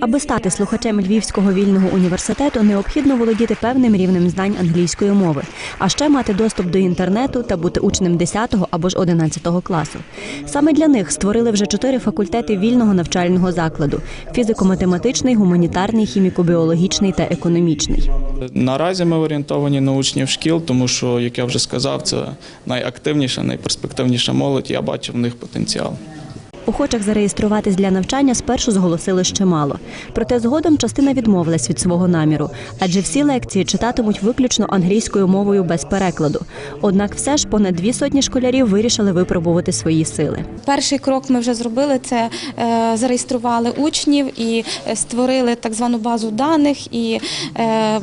Аби стати слухачем Львівського вільного університету, необхідно володіти певним рівнем знань англійської мови, а ще мати доступ до інтернету та бути учнем 10 або ж 11 класу. Саме для них створили вже чотири факультети вільного навчального закладу: фізико-математичний, гуманітарний, хіміко-біологічний та економічний. Наразі ми орієнтовані на учнів шкіл, тому що, як я вже сказав, це найактивніша, найперспективніша молодь. Я бачу в них потенціал. Охочих зареєструватись для навчання спершу зголосили ще мало. Проте згодом частина відмовилась від свого наміру, адже всі лекції читатимуть виключно англійською мовою без перекладу. Однак все ж понад дві сотні школярів вирішили випробувати свої сили. Перший крок ми вже зробили це е, зареєстрували учнів і е, створили так звану базу даних. І е,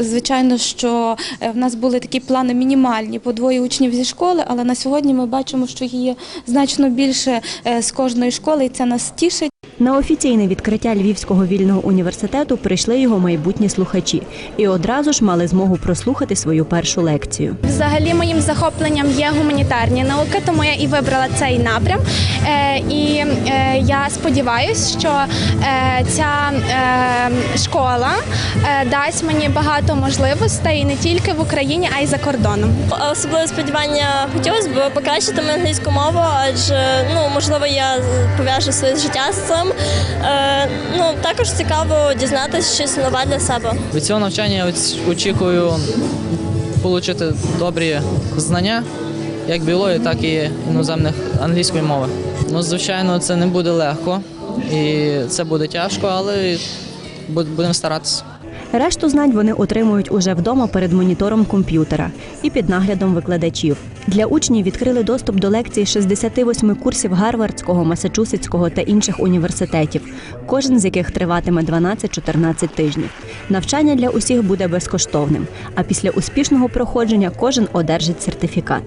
звичайно, що в нас були такі плани мінімальні по двоє учнів зі школи, але на сьогодні ми бачимо, що є значно більше з кожної школи, і це нас тішить. На офіційне відкриття Львівського вільного університету прийшли його майбутні слухачі і одразу ж мали змогу прослухати свою першу лекцію. Взагалі моїм захопленням є гуманітарні науки, тому я і вибрала цей напрям. Е, і е, я сподіваюся, що е, ця е, школа е, дасть мені багато можливостей не тільки в Україні, а й за кордоном. Особливе сподівання хотілося б покращити мою англійську мову, адже ну можливо я пов'яжу своє життя з цим. Е, ну також цікаво дізнатися щось нове для себе. Від цього навчання я очікую отримати добрі знання, як білої, так і іноземних англійської мови. Ну, звичайно, це не буде легко і це буде тяжко, але будемо старатися. Решту знань вони отримують уже вдома перед монітором комп'ютера і під наглядом викладачів. Для учнів відкрили доступ до лекцій 68 курсів Гарвардського, Масачусетського та інших університетів, кожен з яких триватиме 12-14 тижнів. Навчання для усіх буде безкоштовним, а після успішного проходження кожен одержить сертифікат.